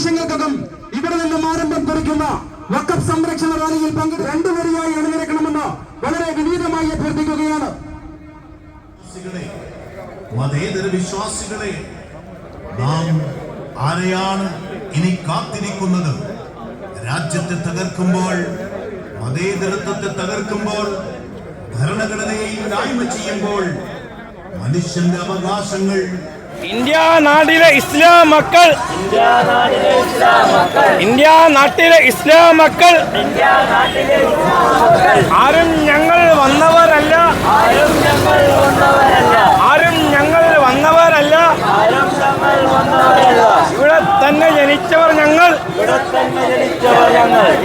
നിമിഷങ്ങൾക്കകം ഇവിടെ നിന്നും ആരംഭം കുറിക്കുന്ന വക്കഫ് സംരക്ഷണ റാലിയിൽ രണ്ടു രണ്ടുപേരെയായി അണിനിരക്കണമെന്ന് വളരെ വിനീതമായി അഭ്യർത്ഥിക്കുകയാണ്. വിശ്വാസികളെ നാം ആരെയാണ് ഇനി കാത്തിരിക്കുന്നത്? രാജ്യത്തെ തകർക്കുമ്പോൾ മതേതരത്വത്തെ തകർക്കുമ്പോൾ ഭരണഘടനയെ ഇല്ലായ്മ ചെയ്യുമ്പോൾ മനുഷ്യന്റെ അവകാശങ്ങൾ ഇന്ത്യ നാട്ടിലെ ഇസ്ലാം മക്കൾ. ഇന്ത്യ നാട്ടിലെ ഇസ്ലാം മക്കൾ. ആരും ഞങ്ങൾ വന്നവരല്ല. ആരും ഞങ്ങൾ വന്നവരല്ല. ഇവിടെ തന്നെ ജനിച്ചവർ ഞങ്ങൾ.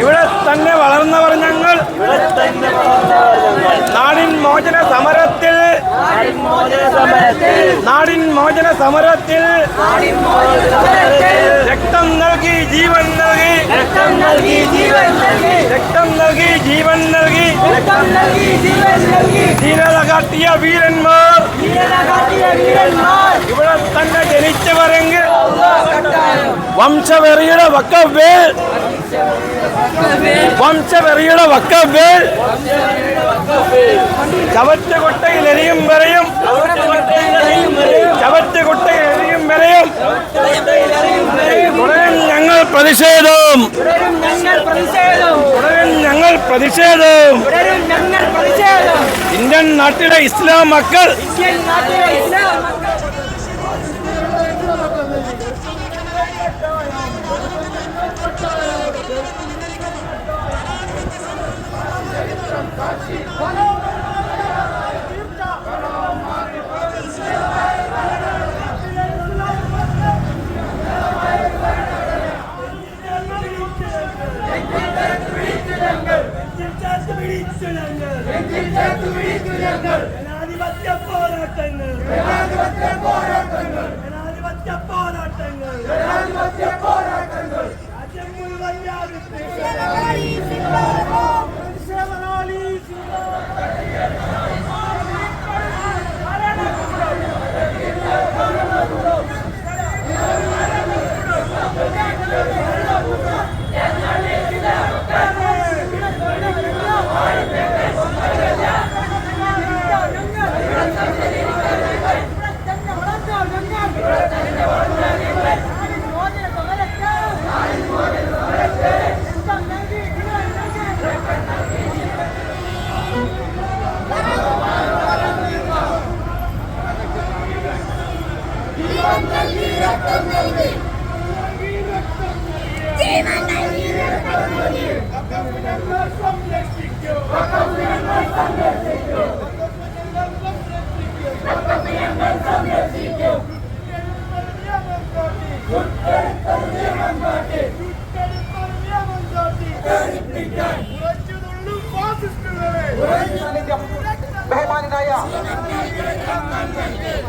ഇവിടെ തന്നെ വളർന്നവർ ഞങ്ങൾ. നാടിൻ മോചന സമരത്തിൽ നാടിൻ മോചന സമരത്തിൽ നാടിൻ മോചന സമരത്തിൽ നാടിൻ മോചന സമരത്തിൽ രക്തം നൽകി ജീവൻ നൽകി രക്തം നൽകി ജീവൻ നൽകി രക്തം നൽകി ജീവൻ നൽകി രക്തം നൽകി ജീവൻ നൽകി ധീരത കാട്ടിയ വീരന്മാർ ധീരത കാട്ടിയ വീരന്മാർ ഇവിടെ തന്നെ ജനിച്ചവരെങ്കിൽ കട്ടായം വംശവെറിയുടെ വക്കവേൽ വംശവെറിയുടെ വക്കവേൽ ചവറ്റുകുട്ടയിൽ എരിയും വരെയും ചവറ്റുകുട്ടയിൽ എരിയും വരെയും തുടരും ഞങ്ങൾ പ്രതിഷേധവും തുടരും ഞങ്ങൾ പ്രതിഷേധവും തുടരും ഞങ്ങൾ പ്രതിഷേധം. തുടരും ഞങ്ങൾ പ്രതിഷേധം. ഇന്ത്യൻ നാട്ടിലെ ഇസ്ലാം മക്കൾ ഇന്ത്യൻ നാട്ടിലെ ജനാധിപത്യ പോരാട്ടങ്ങൾ. ജനാധിപത്യ പോരാട്ടങ്ങൾ. ജനാധിപത്യ പോരാട്ടങ്ങൾ ജനാധിപത്യ പോരാട്ടങ്ങൾ രാജ്യം മുഴുവൻ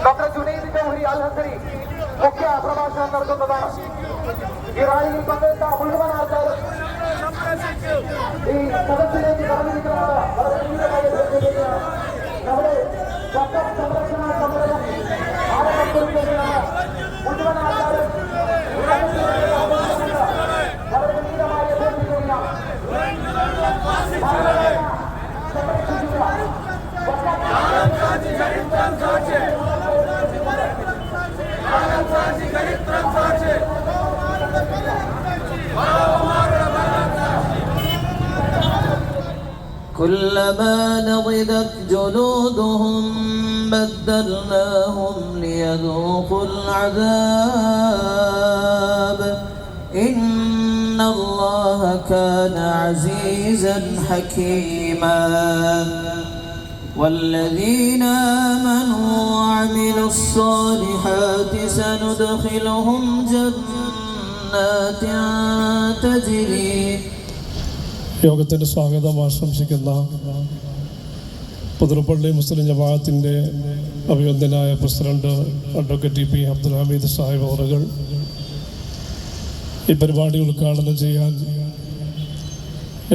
ഡോക്ടർ ജുനൈദ് ചൗഹരി അൽ ഹസരി മുഖ്യ പ്രഭാഷണം നടത്തുന്നതാണ് ഈ റാലിയിൽ പങ്കെടുത്ത മുഴുവൻ ആൾക്കാരും ഈ സദസ്സിലേക്ക് കടന്നിരിക്കുന്നതാണ് വളരെ ഗംഭീരമായി അഭ്യർത്ഥിക്കുകയാണ്. നമ്മുടെ വക്കം സംരക്ഷണ സമരം ആരംഭം കുറിക്കുകയാണ് മുഴുവൻ ആൾക്കാരും ഈ സദസ്സിലേക്ക് കടന്നിരിക്കുന്നത് വളരെ ഗംഭീരമായി അഭ്യർത്ഥിക്കുകയാണ് ഭാരതത്തെ സംരക്ഷിക്കുക كلما نضجت جلودهم بدلناهم ليذوقوا العذاب. إن الله كان عزيزا حكيما. والذين آمنوا وعملوا الصالحات سندخلهم جنات تجري യോഗത്തിന് സ്വാഗതം ആശംസിക്കുന്ന പുതുപ്പള്ളി മുസ്ലിം ജമാഅത്തിന്റെ അഭിനന്ദനായ president advocate T P Abdul Hameed Sahib അവറുകൾ. ഈ പരിപാടി ഉദ്ഘാടനം ചെയ്യാൻ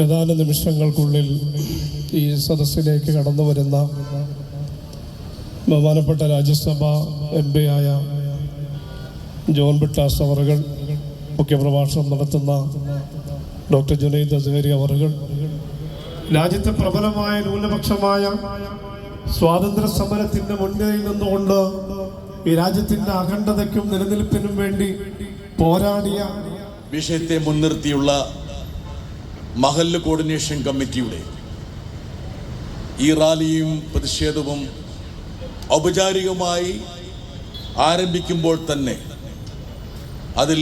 ഏതാനും നിമിഷങ്ങൾക്കുള്ളിൽ ഈ സദസ്സിലേക്ക് കടന്നു വരുന്ന ബഹുമാനപ്പെട്ട രാജ്യസഭ എം പി ആയ ജോൺ ബിട്ടാസ് അവറുകൾ മുഖ്യപ്രഭാഷണം നടത്തുന്ന ഡോക്ടർ ജുനൈദ് അസ്ഹരി അവറുകൾ രാജ്യത്തെ പ്രബലമായ ന്യൂനപക്ഷമായ സ്വാതന്ത്ര്യ സമരത്തിന്റെ മുന്നിൽ നിന്നുകൊണ്ട് ഈ രാജ്യത്തിന്റെ അഖണ്ഡതയ്ക്കും നിലനിൽപ്പിനും വേണ്ടി പോരാടിയ വിഷയത്തെ മുൻനിർത്തിയുള്ള മഹല്ല് കോർഡിനേഷൻ കമ്മിറ്റിയുടെ ഈ റാലിയും പ്രതിഷേധവും ഔപചാരികമായി ആരംഭിക്കുമ്പോൾ തന്നെ അതിൽ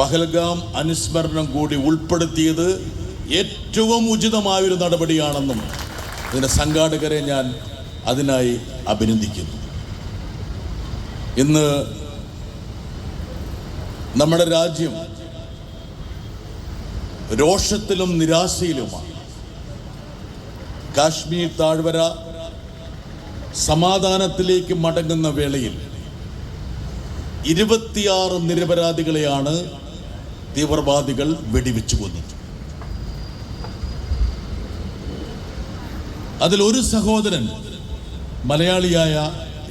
പഹൽഗാം അനുസ്മരണം കൂടി ഉൾപ്പെടുത്തിയത് ഏറ്റവും ഉചിതമായൊരു നടപടിയാണെന്നും ഇതിന്റെ സംഘാടകരെ ഞാൻ അതിനായി അഭിനന്ദിക്കുന്നു. ഇന്ന് നമ്മുടെ രാജ്യം രോഷത്തിലും നിരാശയിലുമാണ്. കാശ്മീർ താഴ്വര സമാധാനത്തിലേക്ക് മടങ്ങുന്ന വേളയിൽ ഇരുപത്തിയാറ് നിരപരാധികളെയാണ് തീവ്രവാദികൾ വെടിവെച്ചു കൊന്നിട്ടു അതിൽ ഒരു സഹോദരൻ മലയാളിയായ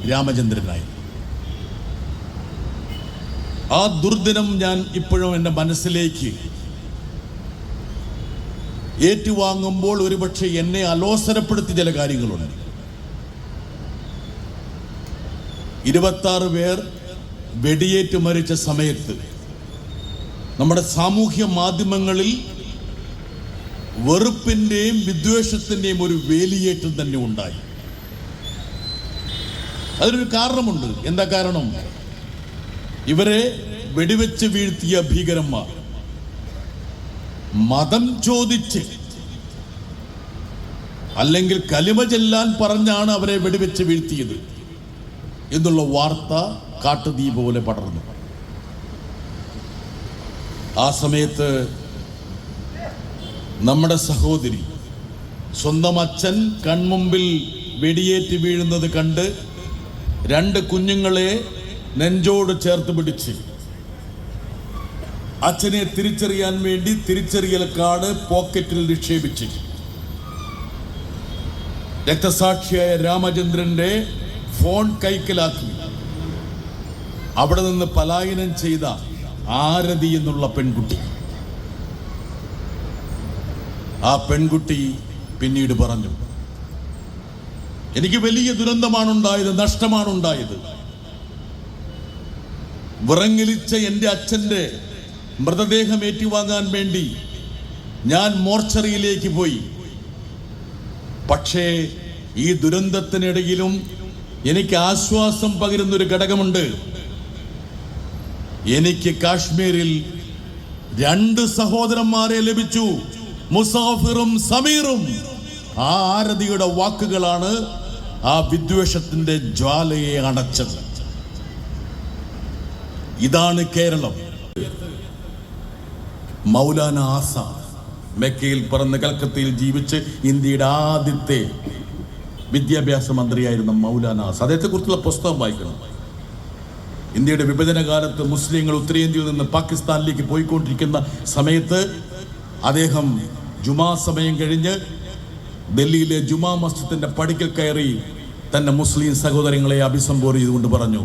രാമചന്ദ്രനായി ആ ദുർദിനം ഞാൻ ഇപ്പോഴും എന്റെ മനസ്സിലേക്ക് ഏറ്റുവാങ്ങുമ്പോൾ ഒരുപക്ഷെ എന്നെ അലോസരപ്പെടുത്തി ചില കാര്യങ്ങളുണ്ട്. ഇരുപത്താറ് പേർ വെടിയേറ്റ് മരിച്ച സമയത്ത് നമ്മുടെ സാമൂഹ്യ മാധ്യമങ്ങളിൽ വെറുപ്പിന്റെയും വിദ്വേഷത്തിന്റെയും ഒരു വേലിയേറ്റം തന്നെ ഉണ്ടായി. അതിനൊരു കാരണമുണ്ട്. എന്താ കാരണം? ഇവരെ വെടിവെച്ച് വീഴ്ത്തിയ ഭീകരന്മാർ. മതം ചോദിച്ച് അല്ലെങ്കിൽ കലിമ ചെല്ലാൻ പറഞ്ഞാണ് അവരെ വെടിവെച്ച് വീഴ്ത്തിയത് എന്നുള്ള വാർത്ത കാട്ടുതീ പോലെ പടർന്നു. ആ സമയത്ത് നമ്മുടെ സഹോദരി സ്വന്തം അച്ഛൻ കൺമുമ്പിൽ വെടിയേറ്റ് വീഴുന്നത് കണ്ട് രണ്ട് കുഞ്ഞുങ്ങളെ നെഞ്ചോട് ചേർത്ത് പിടിച്ച് അച്ഛനെ തിരിച്ചറിയാൻ വേണ്ടി തിരിച്ചറിയൽ കാർഡ് പോക്കറ്റിൽ നിക്ഷേപിച്ച്. രക്തസാക്ഷിയായ രാമചന്ദ്രന്റെ ഫോൺ കൈക്കലാക്കി. അവിടെ നിന്ന് പലായനം ചെയ്ത ആരതി എന്നുള്ള പെൺകുട്ടി. ആ പെൺകുട്ടി പിന്നീട് പറഞ്ഞു എനിക്ക് വലിയ ദുരന്തമാണ് ഉണ്ടായത് നഷ്ടമാണ് ഉണ്ടായത് വിറങ്ങലിച്ച എന്റെ അച്ഛന്റെ മൃതദേഹം ഏറ്റുവാങ്ങാൻ വേണ്ടി ഞാൻ മോർച്ചറിയിലേക്ക് പോയി. പക്ഷേ ഈ ദുരന്തത്തിനിടയിലും എനിക്ക് ആശ്വാസം പകരുന്നൊരു ഘടകമുണ്ട്. എനിക്ക് കാശ്മീരിൽ രണ്ട് സഹോദരന്മാരെ ലഭിച്ചു. മുസാഫിറും സമീറും. ആ ആരതിയുടെ വാക്കുകളാണ് ആ വിദ്വേഷത്തിന്റെ ജ്വാലയെ അണച്ചത്. ഇതാണ് കേരളം. മൗലാന ആസാദ് മെക്കയിൽ പറന്ന് കൽക്കത്തയിൽ ജീവിച്ച് ഇന്ത്യയുടെ ആദ്യത്തെ വിദ്യാഭ്യാസ മന്ത്രിയായിരുന്ന മൗലാന ആസാദ് അദ്ദേഹത്തെക്കുറിച്ചുള്ള പുസ്തകം വായിക്കണം. ഇന്ത്യയുടെ വിഭജന കാലത്ത് മുസ്ലിങ്ങൾ ഉത്തരേന്ത്യയിൽ നിന്ന് പാകിസ്ഥാനിലേക്ക് പോയിക്കൊണ്ടിരിക്കുന്ന സമയത്ത് അദ്ദേഹം ജുമാ സമയം കഴിഞ്ഞ് ഡൽഹിയിലെ ജുമാ മസ്ജിദിന്റെ പടിക്കൽ കയറി തന്റെ മുസ്ലിം സഹോദരങ്ങളെ അഭിസംബോധന ചെയ്തുകൊണ്ട് പറഞ്ഞു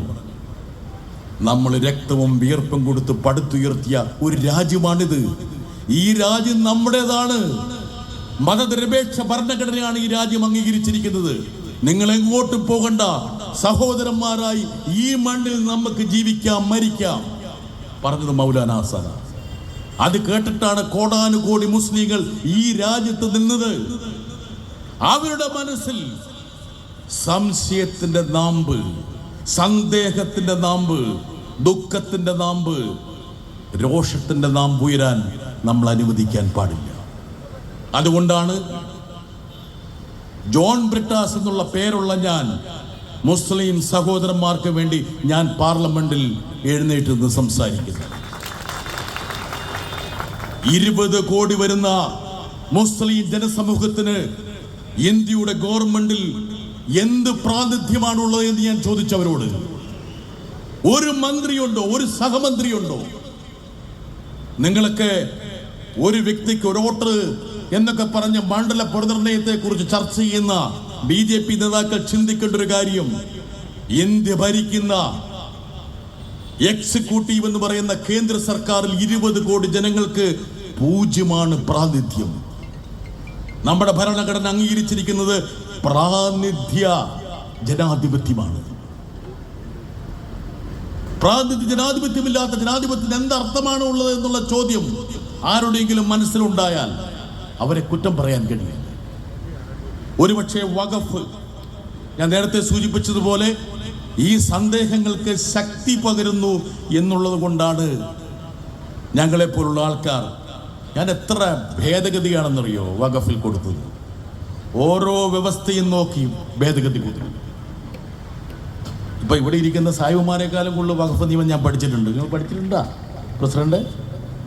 നമ്മൾ രക്തവും വിയർപ്പും കൊടുത്ത് പടുത്തുയർത്തിയ ഒരു രാജ്യമാണിത്. ഈ രാജ്യം നമ്മുടേതാണ്. മതനിരപേക്ഷ ഭരണഘടനയാണ് ഈ രാജ്യം അംഗീകരിച്ചിരിക്കുന്നത്. നിങ്ങൾ എങ്ങോട്ട് പോകണ്ട. സഹോദരന്മാരായി ഈ മണ്ണിൽ നമുക്ക് ജീവിക്കാം മരിക്കാം. പറഞ്ഞത് മൗലാന ആസാന അത് കേട്ടിട്ടാണ് കോടാനുകോടി മുസ്ലിങ്ങൾ ഈ രാജ്യത്ത് നിന്നത്. അവരുടെ മനസ്സിൽ സംശയത്തിന്റെ നാമ്പ് സന്ദേഹത്തിന്റെ നാമ്പ് ദുഃഖത്തിന്റെ നാമ്പ് രോഷത്തിന്റെ നാമ്പ് ഉയരാൻ നമ്മൾ അനുവദിക്കാൻ പാടില്ല. അതുകൊണ്ടാണ് ജോൺ ബ്രിട്ടാസ് എന്നുള്ള പേരുള്ള ഞാൻ മുസ്ലിം സഹോദരന്മാർക്ക് വേണ്ടി ഞാൻ പാർലമെന്റിൽ എഴുന്നേറ്റ് നിന്ന് സംസാരിക്കുന്നു. ഇരുപത് കോടി വരുന്ന മുസ്ലിം ജനസമൂഹത്തിന് ഇന്ത്യയുടെ ഗവൺമെന്റിൽ എന്ത് പ്രാതിനിധ്യമാണുള്ളത് എന്ന് ഞാൻ ചോദിച്ചവരോട് ഒരു മന്ത്രിയുണ്ടോ ഒരു സഹമന്ത്രിയുണ്ടോ? നിങ്ങളൊക്കെ ഒരു വ്യക്തിക്ക് ഒരു വോട്ടർ എന്നൊക്കെ പറഞ്ഞ് മണ്ഡല പുനർനിർണയത്തെ കുറിച്ച് ചർച്ച ചെയ്യുന്ന ബി ജെ പി നേതാക്കൾ ചിന്തിക്കേണ്ട ഒരു കാര്യം. ഇന്ത്യ ഭരിക്കുന്ന എക്സിക്യൂട്ടീവ് എന്ന് പറയുന്ന കേന്ദ്ര സർക്കാരിൽ ഇരുപത് കോടി ജനങ്ങൾക്ക് പൂജ്യമാണ് പ്രാതിനിധ്യം. നമ്മുടെ ഭരണഘടന അംഗീകരിച്ചിരിക്കുന്നത് പ്രാതിനിധ്യ ജനാധിപത്യമാണ്. പ്രാതിനിധ്യ ജനാധിപത്യമില്ലാത്ത ജനാധിപത്യത്തിന് എന്തർത്ഥമാണ് ഉള്ളത് എന്നുള്ള ചോദ്യം ആരുടെയെങ്കിലും മനസ്സിലുണ്ടായാൽ അവരെ കുറ്റം പറയാൻ കഴിയും ഒരുപക്ഷെ വഖഫ് ഞാൻ നേരത്തെ സൂചിപ്പിച്ചതുപോലെ ഈ സന്ദേഹങ്ങൾക്ക് ശക്തി പകരുന്നു എന്നുള്ളത് കൊണ്ടാണ് ഞങ്ങളെപ്പോലുള്ള ആൾക്കാർ ഞാൻ എത്ര ഭേദഗതിയാണെന്നറിയോ വഖഫിൽ കൊടുത്തത്? ഓരോ വ്യവസ്ഥയും നോക്കി ഭേദഗതി കൊടുത്തു. ഇപ്പൊ ഇവിടെ ഇരിക്കുന്ന സായിബുമാരെക്കാളും കൂടുതൽ വഖഫ് നിയമം ഞാൻ പഠിച്ചിട്ടുണ്ട്. നിങ്ങൾ പഠിച്ചിട്ടുണ്ടാ പ്രസിഡന്റ്?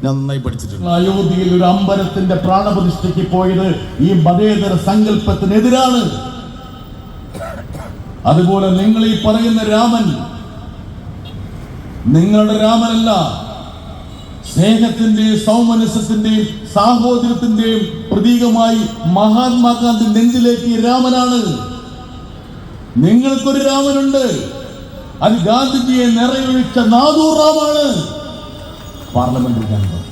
ഞാൻ നന്നായി പഠിച്ചിട്ടുണ്ട്. അയോധ്യയിൽ ഒരു അമ്പലത്തിന്റെ പ്രാണപ്രതിഷ്ഠയ്ക്ക് പോയത് ഈ മതേതര സങ്കല്പത്തിനെതിരാണ് അതുപോലെ നിങ്ങൾ ഈ പറയുന്ന രാമൻ നിങ്ങളുടെ രാമനല്ല സ്നേഹത്തിന്റെയും സൗമനസ്യത്തിന്റെയും സാഹോദര്യത്തിന്റെയും പ്രതീകമായി മഹാത്മാഗാന്ധി നെഞ്ചിലേക്കിയ രാമനാണ്. നിങ്ങൾക്കൊരു രാമനുണ്ട് അത് ഗാന്ധിജിയെ നിറയൊഴിച്ച നാദൂർ റാമാണ് പാർലമെന്റിൽ കണ്ടത്